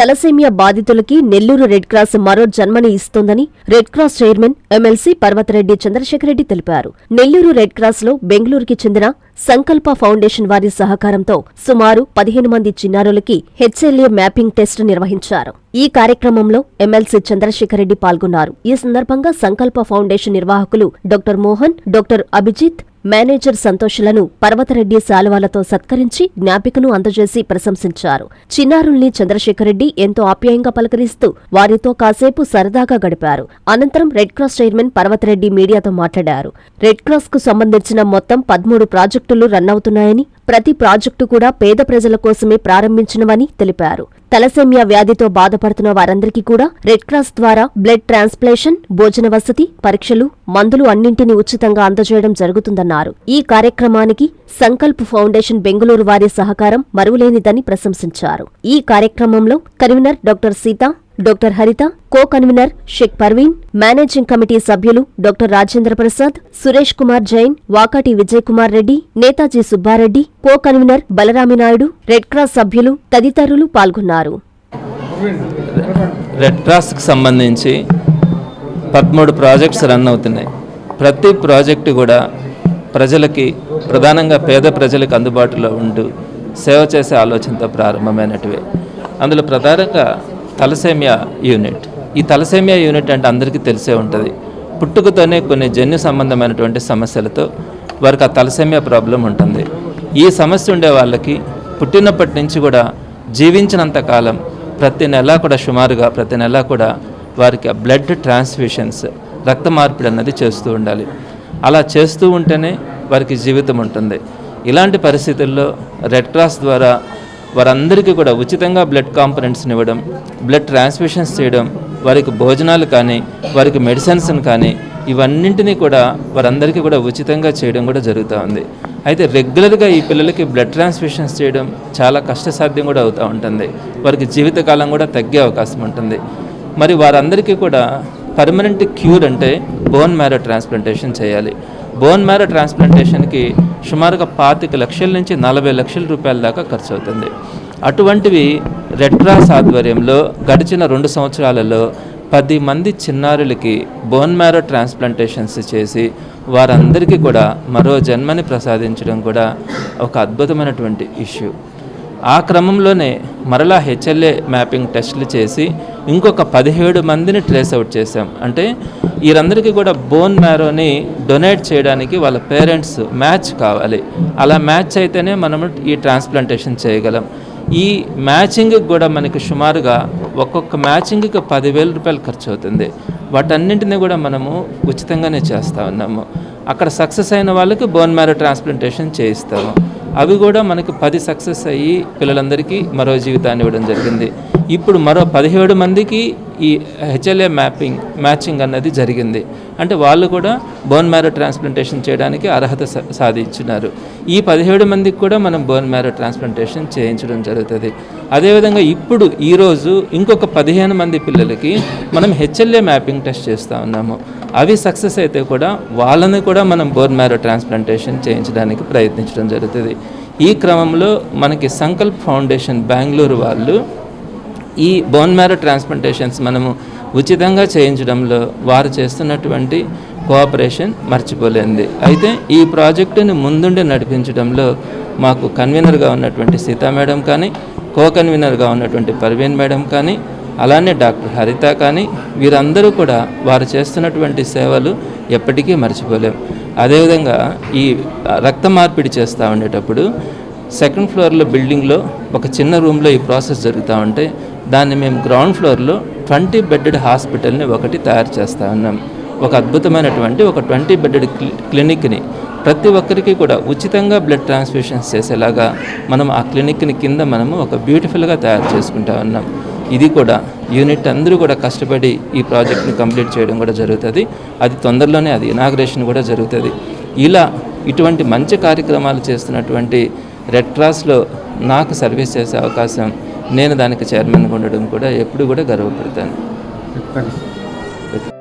Thalassemia బాధితులకి Nellore red cross మరో జన్మని ఇస్తోందని red cross chairman MLC Parvathareddy Chandrasekhar Reddy తెలిపారు. నెల్లూరు రెడ్ క్రాస్లో బెంగళూరుకి చెందిన సంకల్ప ఫౌండేషన్ వారి సహకారంతో సుమారు పదిహేను మంది చిన్నారులకి హెచ్ఎల్ఏ మ్యాపింగ్ టెస్ట్ నిర్వహించారు. ఈ కార్యక్రమంలో ఎమ్మెల్సీ చంద్రశేఖర్ రెడ్డి పాల్గొన్నారు. ఈ సందర్భంగా సంకల్ప ఫౌండేషన్ నిర్వాహకులు doctor Mohan doctor Abhijit manager సంతోషులను Parvathareddy శాలువాలతో సత్కరించి జ్ఞాపికను అందజేసి ప్రశంసించారు. చిన్నారుల్ని చంద్రశేఖర్ రెడ్డి ఎంతో ఆప్యాయంగా పలకరిస్తూ వారితో కాసేపు సరదాగా గడిపారు. అనంతరం రెడ్ క్రాస్ చైర్మన్ పర్వతరెడ్డి మీడియాతో మాట్లాడారు. రెడ్ క్రాస్కు సంబంధించిన మొత్తం పదమూడు ప్రాజెక్టులు రన్ అవుతున్నాయని ప్రతి ప్రాజెక్టు కూడా పేద ప్రజల కోసమే ప్రారంభించినవని తెలిపారు. తలసేమియా వ్యాధితో బాధపడుతున్న వారందరికీ కూడా రెడ్ క్రాస్ ద్వారా బ్లడ్ ట్రాన్స్ప్లేషన్ భోజన వసతి పరీక్షలు మందులు అన్నింటినీ ఉచితంగా అందజేయడం జరుగుతుందన్నారు. ఈ కార్యక్రమానికి సంకల్ప్ ఫౌండేషన్ బెంగళూరు వారి సహకారం మరువులేనిదని ప్రశంసించారు. ఈ కార్యక్రమంలో convener doctor Sita doctor Haritha co convener Shaik Parveen managing committee సభ్యులు doctor Rajendra Prasad Suresh Kumar Jain Vakati Vijay Kumar Reddy Netaji Subba Reddy co convener Balarami Naidu red cross సభ్యులు తదితరులు పాల్గొన్నారు. Red క్రాస్కి సంబంధించి పదమూడు projects run అవుతున్నాయి. ప్రతి project కూడా ప్రజలకి ప్రధానంగా పేద ప్రజలకు అందుబాటులో ఉంటూ సేవ చేసే ఆలోచనతో ప్రారంభమైనటివే. అందులో ప్రధానంగా తలసేమియా యూనిట్. ఈ తలసేమియా యూనిట్ అంటే అందరికీ తెలిసే ఉంటుంది. పుట్టుకతోనే కొన్ని జన్యు సంబంధమైనటువంటి సమస్యలతో వారికి ఆ తలసేమియా ప్రాబ్లం ఉంటుంది. ఈ సమస్య ఉండే వాళ్ళకి పుట్టినప్పటి నుంచి కూడా జీవించినంత కాలం ప్రతి నెల కూడా సుమారుగా ప్రతి నెల కూడా వారికి ఆ బ్లడ్ ట్రాన్స్ఫ్యూషన్స్ రక్త మార్పిడి అన్నది చేస్తూ ఉండాలి. అలా చేస్తూ ఉంటేనే వారికి జీవితం ఉంటుంది. ఇలాంటి పరిస్థితుల్లో రెడ్ క్రాస్ ద్వారా వారందరికీ కూడా ఉచితంగా బ్లడ్ కాంపనెంట్స్ని ఇవ్వడం బ్లడ్ ట్రాన్స్ఫ్యూషన్స్ చేయడం వారికి భోజనాలు కానీ వారికి మెడిసిన్స్ని కానీ ఇవన్నింటినీ కూడా వారందరికీ కూడా ఉచితంగా చేయడం కూడా జరుగుతూ ఉంది. అయితే రెగ్యులర్గా ఈ పిల్లలకి బ్లడ్ ట్రాన్స్ఫ్యూషన్స్ చేయడం చాలా కష్టసాధ్యం కూడా అవుతూ ఉంటుంది. వారికి జీవితకాలం కూడా తగ్గే అవకాశం ఉంటుంది. మరి వారందరికీ కూడా పర్మనెంట్ క్యూర్ అంటే బోన్ మ్యారో ట్రాన్స్ప్లాంటేషన్ చేయాలి. బోన్ మ్యారో ట్రాన్స్ప్లాంటేషన్కి సుమారుగా పాతిక లక్షల నుంచి నలభై లక్షల రూపాయల దాకా ఖర్చు అవుతుంది. అటువంటివి రెడ్ క్రాస్ ఆధ్వర్యంలో గడిచిన రెండు సంవత్సరాలలో పది మంది చిన్నారులకి బోన్ మ్యారో ట్రాన్స్ప్లాంటేషన్స్ చేసి వారందరికీ కూడా మరో జన్మని ప్రసాదించడం కూడా ఒక అద్భుతమైనటువంటి ఇష్యూ ఆ క్రమంలోనే మరలా హెచ్ఎల్ఏ మ్యాపింగ్ టెస్టులు చేసి ఇంకొక పదిహేడు మందిని ట్రేస్ అవుట్ చేశాం. అంటే వీరందరికీ కూడా బోన్ మ్యారోని డొనేట్ చేయడానికి వాళ్ళ పేరెంట్స్ మ్యాచ్ కావాలి. అలా మ్యాచ్ అయితేనే మనము ఈ ట్రాన్స్ప్లాంటేషన్ చేయగలం. ఈ మ్యాచింగ్కి కూడా మనకి సుమారుగా ఒక్కొక్క మ్యాచింగ్కి పదివేల రూపాయలు ఖర్చు అవుతుంది వాటన్నింటినీ కూడా మనము ఉచితంగానే చేస్తూ ఉన్నాము. అక్కడ సక్సెస్ అయిన వాళ్ళకి బోన్ మ్యారో ట్రాన్స్ప్లాంటేషన్ చేయిస్తాము. అవి కూడా మనకి పది సక్సెస్ అయ్యి పిల్లలందరికీ మరో జీవితాన్ని ఇవ్వడం జరిగింది. ఇప్పుడు మరో పదిహేడు మందికి ఈ హెచ్ఎల్ఏ మ్యాపింగ్ మ్యాచింగ్ అన్నది జరిగింది. అంటే వాళ్ళు కూడా బోన్ మ్యారో ట్రాన్స్ప్లాంటేషన్ చేయడానికి అర్హత సాధించినారు. ఈ పదిహేడు మందికి కూడా మనం బోన్ మ్యారో ట్రాన్స్ప్లాంటేషన్ చేయించడం జరుగుతుంది. అదేవిధంగా ఇప్పుడు ఈరోజు ఇంకొక పదిహేను మంది పిల్లలకి మనం హెచ్ఎల్ఏ మ్యాపింగ్ టెస్ట్ చేస్తూ ఉన్నాము. అవి సక్సెస్ అయితే కూడా వాళ్ళని కూడా మనం బోన్ మ్యారో ట్రాన్స్ప్లాంటేషన్ చేయించడానికి ప్రయత్నించడం జరుగుతుంది. ఈ క్రమంలో మనకి సంకల్ప్ ఫౌండేషన్ బెంగళూరు వాళ్ళు ఈ బోన్ మ్యారో ట్రాన్స్ప్లాంటేషన్స్ మనము ఉచితంగా చేయించడంలో వారు చేస్తున్నటువంటి కోఆపరేషన్ మర్చిపోలేంది అయితే ఈ ప్రాజెక్టుని ముందుండి నడిపించడంలో మాకు కన్వీనర్గా ఉన్నటువంటి సీతా మేడం కానీ కో కన్వీనర్గా ఉన్నటువంటి పర్వీన్ మేడం కానీ అలానే డాక్టర్ హరిత కానీ వీరందరూ కూడా వారు చేస్తున్నటువంటి సేవలు ఎప్పటికీ మర్చిపోలేం. అదేవిధంగా ఈ రక్త మార్పిడి చేస్తూ ఉండేటప్పుడు సెకండ్ ఫ్లోర్లో బిల్డింగ్లో ఒక చిన్న రూమ్లో ఈ ప్రాసెస్ జరుగుతూ ఉంటే దాన్ని మేము గ్రౌండ్ ఫ్లోర్లో ట్వంటీ బెడ్డెడ్ హాస్పిటల్ని ఒకటి తయారు చేస్తూ ఉన్నాం. ఒక అద్భుతమైనటువంటి ఒక ట్వంటీ బెడ్డెడ్ క్లినిక్ని ప్రతి ఒక్కరికి కూడా ఉచితంగా బ్లడ్ ట్రాన్స్ఫ్యూషన్స్ చేసేలాగా మనం ఆ క్లినిక్ని కింద మనము ఒక బ్యూటిఫుల్గా తయారు చేసుకుంటా ఉన్నాం. ఇది కూడా యూనిట్ అందరూ కూడా కష్టపడి ఈ ప్రాజెక్ట్ని కంప్లీట్ చేయడం కూడా జరుగుతుంది. అది తొందరలోనే అది ఇనాగ్రేషన్ కూడా జరుగుతుంది. ఇలా ఇటువంటి మంచి కార్యక్రమాలు చేస్తున్నటువంటి రెడ్ క్రాస్లో నాకు సర్వీస్ చేసే అవకాశం నేను దానికి చైర్మన్గా ఉండడం కూడా ఎప్పుడు కూడా గర్వపడతాను.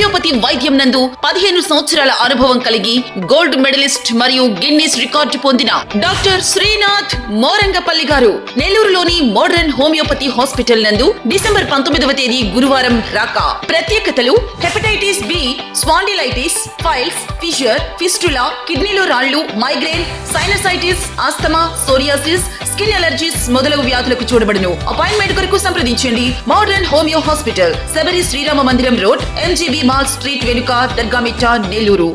homeopathy వైద్యం నందు పదిహేను సంవత్సరాల అనుభవం కలిగి గోల్డ్ మెడలిస్ట్ మరియు గిన్నీస్ రికార్డు పొందిన డాక్టర్ శ్రీనాథ్ మోరంగపల్లి గారు నెల్లూరులోని మోడర్న్ హోమియోపతి హాస్పిటల్ నందు డిసెంబర్ పంతొమ్మిదవ తేదీ గురువారం రాక. ప్రత్యేకతలు hepatitis B spondylitis piles fissure fistula కిడ్నీలో రాళ్ళు migraine sinusitis asthma psoriasis skin allergies మొదలగు వ్యాధులకు చూడబడును. అపాయింట్మెంట్ కొరకు సంప్రదించండి. Modern homeo hospital Sabari Srirama Mandiram road MGB mall street వెనుక దర్గామిట్టా నెల్లూరు